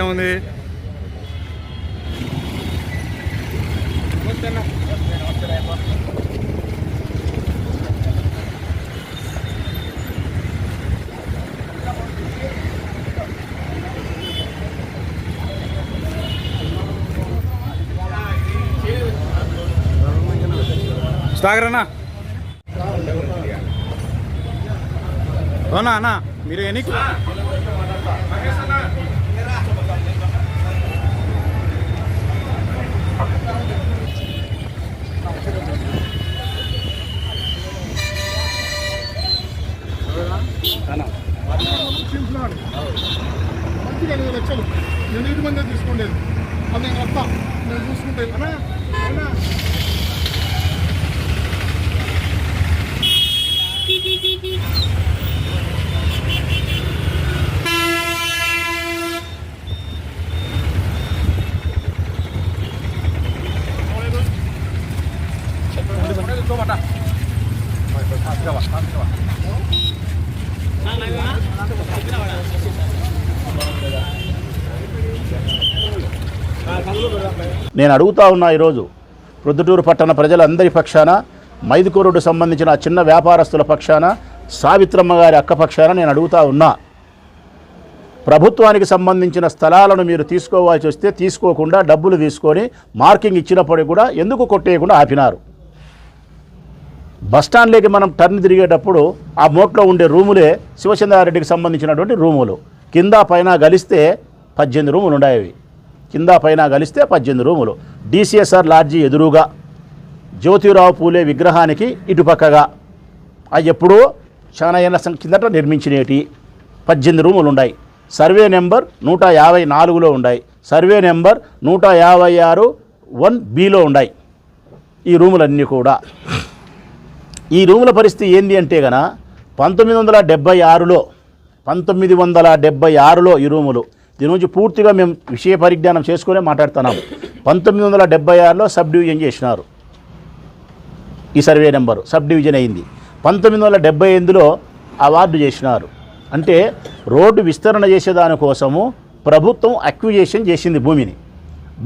ఏముంది సాగర్ అన్న. అవునా అన్న? మీరు ఎన్ని మంచిగా ఐదు లక్షలు. ఎనిమిది మంది తీసుకుండేది అది నేను వస్తా. నేను చూసుకుంటే. అన్నా అన్నా. నేను అడుగుతా ఉన్నా ఈరోజు ప్రొద్దుటూరు పట్టణ ప్రజలందరి పక్షాన మైదుకూరుడు సంబంధించిన చిన్న వ్యాపారస్తుల పక్షాన సావిత్రమ్మ గారి అక్క పక్షాన నేను అడుగుతా ఉన్నా. ప్రభుత్వానికి సంబంధించిన స్థలాలను మీరు తీసుకోవాల్సి వస్తే తీసుకోకుండా డబ్బులు తీసుకొని మార్కింగ్ ఇచ్చినప్పటికీ కూడా ఎందుకు కొట్టేయకుండా ఆపినారు? బస్టాండ్లోకి మనం టర్న్ తిరిగేటప్పుడు ఆ మోట్లో ఉండే రూములే శివచంద్రారెడ్డికి సంబంధించినటువంటి రూములు. కింద పైన గలిస్తే పద్దెనిమిది రూములు ఉండేవి కింద పైన కలిస్తే పద్దెనిమిది రూములు. డిసిఎస్ఆర్ లాడ్జీ ఎదురుగా జ్యోతిరావు పూలే విగ్రహానికి ఇటుపక్కగా. అవి ఎప్పుడూ చాలా ఏళ్ళ సం- కిందట నిర్మించినేటి పద్దెనిమిది రూములు ఉన్నాయి. సర్వే నెంబర్ నూట యాభై నాలుగులో ఉన్నాయి. సర్వే నెంబర్ నూట యాభై ఆరు వన్ బిలో ఉన్నాయి. ఈ రూములన్నీ కూడా. ఈ రూముల పరిస్థితి ఏంది అంటే గన పంతొమ్మిది వందల డెబ్బై ఆరులో పంతొమ్మిది వందల డెబ్బై ఆరులో ఈ రూములు దీని నుంచి పూర్తిగా మేము విషయ పరిజ్ఞానం చేసుకునే మాట్లాడుతున్నాం. పంతొమ్మిది వందల డెబ్బై ఆరులో సబ్ డివిజన్ చేసినారు. ఈ సర్వే నెంబరు సబ్ డివిజన్ అయింది. పంతొమ్మిది వందల డెబ్బై ఎనిమిదిలో అవార్డు చేసినారు. అంటే రోడ్డు విస్తరణ చేసేదానికోసము ప్రభుత్వం అక్విజేషన్ చేసింది భూమిని.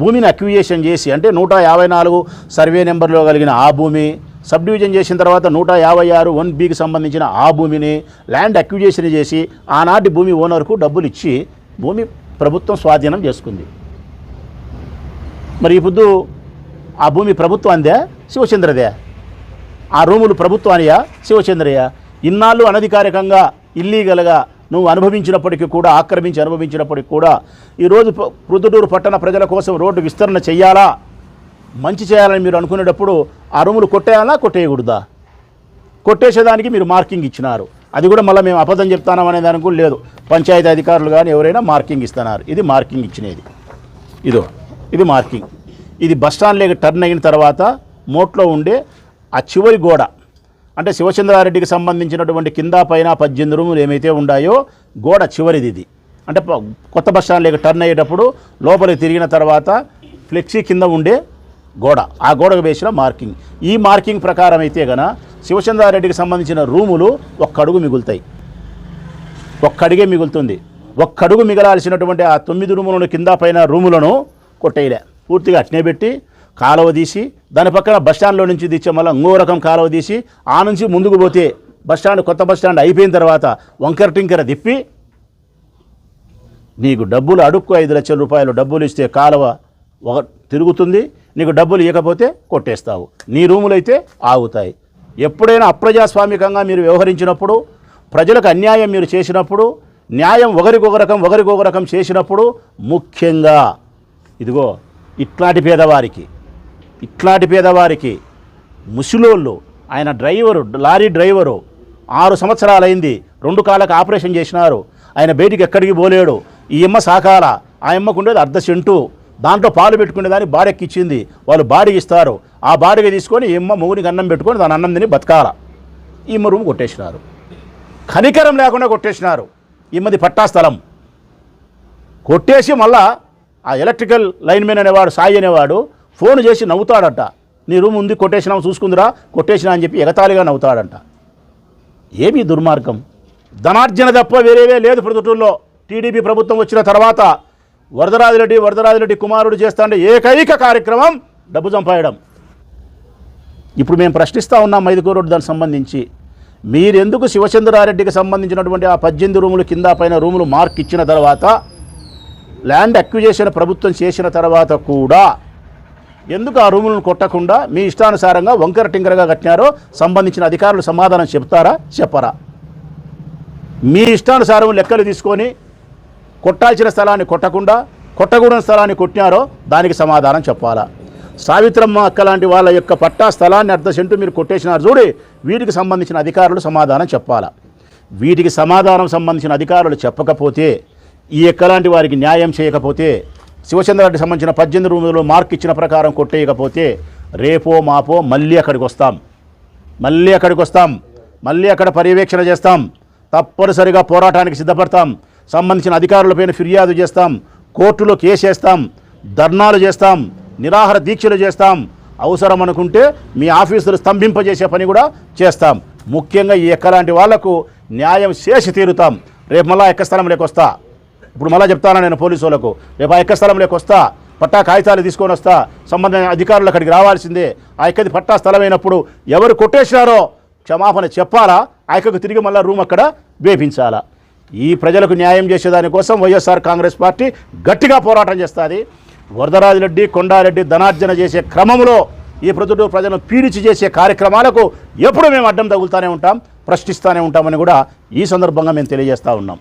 భూమిని అక్విజేషన్ చేసి అంటే నూట యాభై నాలుగు సర్వే నెంబర్లో కలిగిన ఆ భూమి సబ్ డివిజన్ చేసిన తర్వాత నూట యాభై ఆరు వన్ బికి సంబంధించిన ఆ భూమిని ల్యాండ్ అక్విజేషన్ చేసి ఆనాటి భూమి ఓనర్కు డబ్బులు ఇచ్చి భూమి ప్రభుత్వం స్వాధీనం చేసుకుంది. మరి ఇప్పుడు ఆ భూమి ప్రభుత్వాందే శివచంద్రదే? ఆ రూములు ప్రభుత్వానియా శివచంద్రయ్య? ఇన్నాళ్ళు అనధికారికంగా ఇల్లీగల్గా నువ్వు అనుభవించినప్పటికీ కూడా ఆక్రమించి అనుభవించినప్పటికీ కూడా ఈరోజు ప- పట్టణ ప్రజల కోసం రోడ్డు విస్తరణ చేయాలా మంచి చేయాలని మీరు అనుకునేటప్పుడు ఆ రూములు కొట్టేయాలా కొట్టేయకూడదా? కొట్టేసేదానికి మీరు మార్కింగ్ ఇచ్చినారు. అది కూడా మళ్ళీ మేము అబద్ధం చెప్తానం అనే దానికి కూడా లేదు. పంచాయతీ అధికారులు కానీ ఎవరైనా మార్కింగ్ ఇస్తున్నారు. ఇది మార్కింగ్ ఇచ్చినది. ఇదో ఇది మార్కింగ్. ఇది బస్ స్టాండ్లోకి టర్న్ అయిన తర్వాత మోట్లో ఉండే ఆ చివరి గోడ అంటే శివచంద్రారెడ్డికి సంబంధించినటువంటి కింద పైన పద్దెనిమిది రూములు ఏమైతే ఉన్నాయో గోడ చివరిది ఇది. అంటే కొత్త బస్ స్టాండ్లోకి టర్న్ అయ్యేటప్పుడు లోపలికి తిరిగిన తర్వాత ఫ్లెక్సీ కింద ఉండే గోడ. ఆ గోడకు వేసిన మార్కింగ్. ఈ మార్కింగ్ ప్రకారం అయితే గన శివచంద్రారెడ్డికి సంబంధించిన రూములు ఒక్కడుగు మిగులుతాయి. ఒక్కడిగే మిగులుతుంది. ఒక్కడుగు మిగలాల్సినటువంటి ఆ తొమ్మిది రూములను కింద పైన రూములను కొట్టేయలే. పూర్తిగా అట్నే పెట్టి కాలువ తీసి దాని పక్కన బస్ స్టాండ్లో నుంచి తెచ్చే మళ్ళీ ఇంకో రకం కాలువ తీసి ఆ నుంచి ముందుకు పోతే బస్ స్టాండ్ కొత్త బస్ స్టాండ్ అయిపోయిన తర్వాత వంకర టింకర తిప్పి నీకు డబ్బులు అడుక్కు ఐదు లక్షల రూపాయలు డబ్బులు ఇస్తే కాలువ ఒక తిరుగుతుంది. నీకు డబ్బులు ఇవ్వకపోతే కొట్టేస్తావు. నీ రూములైతే ఆగుతాయి. ఎప్పుడైనా అప్రజాస్వామికంగా మీరు వ్యవహరించినప్పుడు ప్రజలకు అన్యాయం మీరు చేసినప్పుడు న్యాయం ఒకరికొక రకం ఒకరికొక రకం చేసినప్పుడు ముఖ్యంగా ఇదిగో ఇట్లాంటి పేదవారికి ఇట్లాంటి పేదవారికి ముసలోళ్ళు ఆయన డ్రైవరు లారీ డ్రైవరు ఆరు సంవత్సరాలైంది రెండు కాళ్ళకు ఆపరేషన్ చేసినారు ఆయన బయటికి ఎక్కడికి పోలేడు ఈ అమ్మ సాకాల ఆ అమ్మకు ఉండేది అర్ధ సెంటు. దాంట్లో పాలు పెట్టుకునే దాన్ని భార్యకి ఇచ్చింది వాళ్ళు భార్యకి ఇస్తారు. ఆ భార్యకి తీసుకొని ఇమ్మ మొగునికి అన్నం పెట్టుకొని దాని అన్నం తిని బతకాల. ఈమ్మ రూమ్ కొట్టేసినారు. కనికరం లేకుండా కొట్టేసినారు. ఈమెది పట్టా స్థలం కొట్టేసి మళ్ళా ఆ ఎలక్ట్రికల్ లైన్మెన్ అనేవాడు సాయి అనేవాడు ఫోన్ చేసి నవ్వుతాడట. నీ రూమ్ ఉంది కొట్టేసినాం చూసుకుందిరా కొట్టేసినా అని చెప్పి ఎగతాళిగా నవ్వుతాడంట. ఏమీ దుర్మార్గం. ధనార్జన తప్ప వేరేవే లేదు ప్రొద్దుటూరులో. టీడీపీ ప్రభుత్వం వచ్చిన తర్వాత వరదరాజిరెడ్డి వరదరాజిరెడ్డి కుమారుడు చేస్తాండే ఏకైక కార్యక్రమం డబ్బు చంపాయడం ఇప్పుడు మేము ప్రశ్నిస్తూ ఉన్నాం మైదుకూరు దానికి సంబంధించి. మీరెందుకు శివచంద్రారెడ్డికి సంబంధించినటువంటి ఆ పద్దెనిమిది రూములు కింద పైన రూములు మార్క్ ఇచ్చిన తర్వాత ల్యాండ్ అక్విజేషన్ ప్రభుత్వం చేసిన తర్వాత కూడా ఎందుకు ఆ రూములను కొట్టకుండా మీ ఇష్టానుసారంగా వంకర టింకరగా కట్టినారో సంబంధించిన అధికారులు సమాధానం చెప్తారా? చెప్పరా. మీ ఇష్టానుసారం లెక్కలు తీసుకొని కొట్టాల్సిన స్థలాన్ని కొట్టకుండా కొట్టకూడని స్థలాన్ని కొట్టినారో దానికి సమాధానం చెప్పాలా? సావిత్రమ్మ అక్క లాంటి వాళ్ళ యొక్క పట్టా స్థలాన్ని అర్ధ సెంటు మీరు కొట్టేసినారు చూడి వీటికి సంబంధించిన అధికారులు సమాధానం చెప్పాలా? వీటికి సమాధానం సంబంధించిన అధికారులు చెప్పకపోతే ఈ ఎక్కలాంటి వారికి న్యాయం చేయకపోతే శివచంద్రరెడ్డి సంబంధించిన పద్దెనిమిది రూములు మార్క్ ఇచ్చిన ప్రకారం కొట్టేయకపోతే రేపో మాపో మళ్ళీ అక్కడికి వస్తాం. మళ్ళీ అక్కడికి వస్తాం. మళ్ళీ అక్కడ పర్యవేక్షణ చేస్తాం. తప్పనిసరిగా పోరాటానికి సిద్ధపడతాం. సంబంధించిన అధికారులపైన ఫిర్యాదు చేస్తాం కోర్టులో కేసేస్తాం ధర్నాలు చేస్తాం నిరాహార దీక్షలు చేస్తాం. అవసరం అనుకుంటే మీ ఆఫీసులు స్తంభింపజేసే పని కూడా చేస్తాం. ముఖ్యంగా ఈ ఎక్కలాంటి వాళ్ళకు న్యాయం చేసి తీరుతాం. రేపు మళ్ళా ఎక్క లేకొస్తా వస్తా. ఇప్పుడు మళ్ళీ చెప్తాను నేను పోలీసు వాళ్ళకు. రేపు ఆ ఎక్క లేకొస్తా వస్తా. పట్టా కాగితాలు తీసుకొని వస్తా. సంబంధించిన అధికారులు అక్కడికి రావాల్సిందే. ఆ ఎక్కది పట్టా స్థలమైనప్పుడు ఎవరు కొట్టేసినారో క్షమాపణ చెప్పాలా? ఆ తిరిగి మళ్ళీ రూమ్ అక్కడ వేపించాలా? ఈ ప్రజలకు న్యాయం చేసేదానికోసం వైఎస్ఆర్ కాంగ్రెస్ పార్టీ గట్టిగా పోరాటం చేస్తుంది. వరదరాజిరెడ్డి కొండారెడ్డి ధనార్జన చేసే క్రమంలో ఈ ప్రజలు ప్రజలను పీడిచి చేసే కార్యక్రమాలకు ఎప్పుడు మేము అడ్డం తగులుతూనే ఉంటాం ప్రశ్నిస్తూనే ఉంటామని కూడా ఈ సందర్భంగా మేము తెలియజేస్తూ ఉన్నాం.